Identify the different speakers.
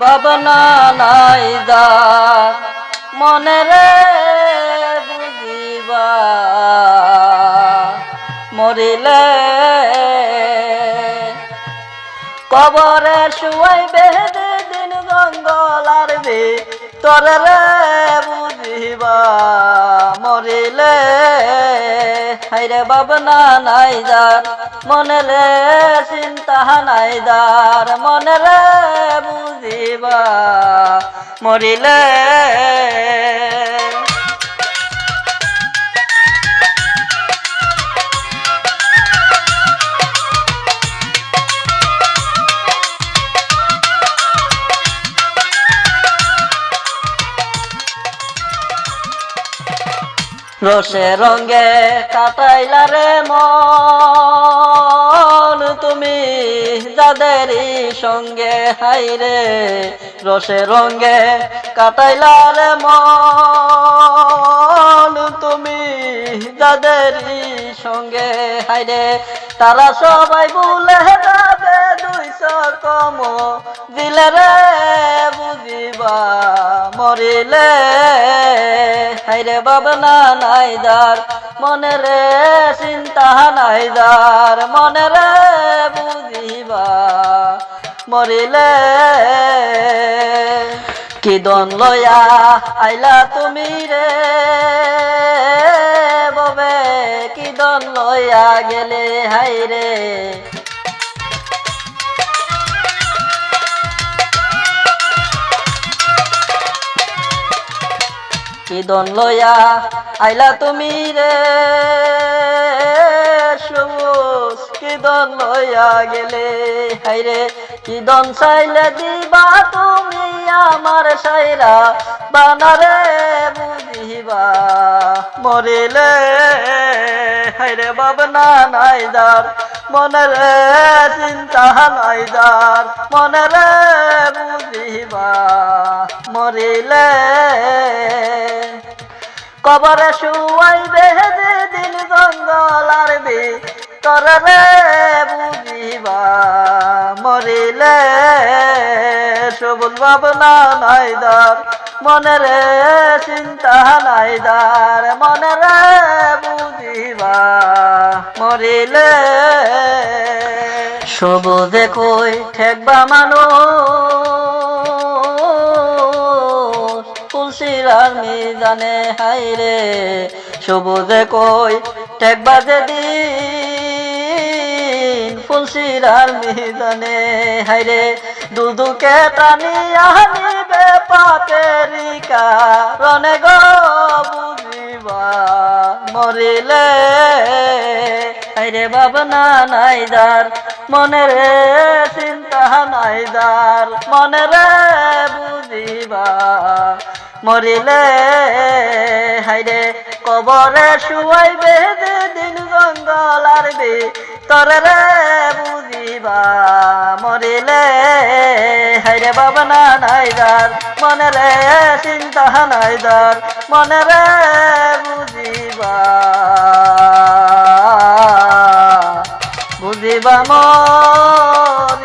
Speaker 1: ভাবনা নাই দা মনে রে বুঝিবা। মরিলে কবরে শুয়াই বেদে দিন জঙ্গল আর বে, তরে রে বুঝিবা। মরিলে হাইরে ভাবনা নাই যার মনে রে চিন্তা নাই যার, মনে রে বুঝিবা মরিলে। রসে রঙ্গে কাটাইলা রে মন তুমি। যাদেরই সঙ্গে হাইরে রসে রঙ্গে কাটাইলা রে মন। তুমি যাদেরই সঙ্গে হাইরে তারা সবাই বলে যাবে দুইশো কম দিলে রে বুঝিবা, মরিলে হাইরে বাবনা নাই দার মনে রে চিন্তা নাই দার মনে রে মরিলে। কি দন লয়া আইলা তুমি রে? ববে, কি দন লয়া গেলে হাইরে কি দন লয়া আইলা তুমি রে? দন লয়া গেলে? হাইরে কি দন চাইলে দিবা তুমি আমার সাইরা? বানারে বুঝিবা, মরিলে। হাইরে বাবনা নাই দার মনের চিন্তা নাই দার মনের বুঝিবা, মরিলে। কবরে শুয়াই বেহেদে দিন জঙ্গল আর বি তরে মরিলে সবুজ ভাবনা নাই দার মনের চিন্তা নাই দার মনের বুঝিবা, মরিলে সবুজে কই ঠেকবা মানুষ? তুলসিরার মিজানে হাইরে সবুজে কই ঠেকবা যেদিন? ফুলসিরার মিজানে হাইরে দুদুকে টানি আনিবে পাপেরি কারণে গো বুঝিবা, মরিলে হাইরে ভাবনা নাই দার মনের চিন্তা নাই দার মনের বুঝিবা, মরিলে হাইরে কবরে শুয়াই বেদে দিন জঙ্গল আর তরে রে মরিলে হাইরে ভাবনা নাই মনে রে চিন্তা নাই মনে রে বুঝিবা। বুঝিবা মন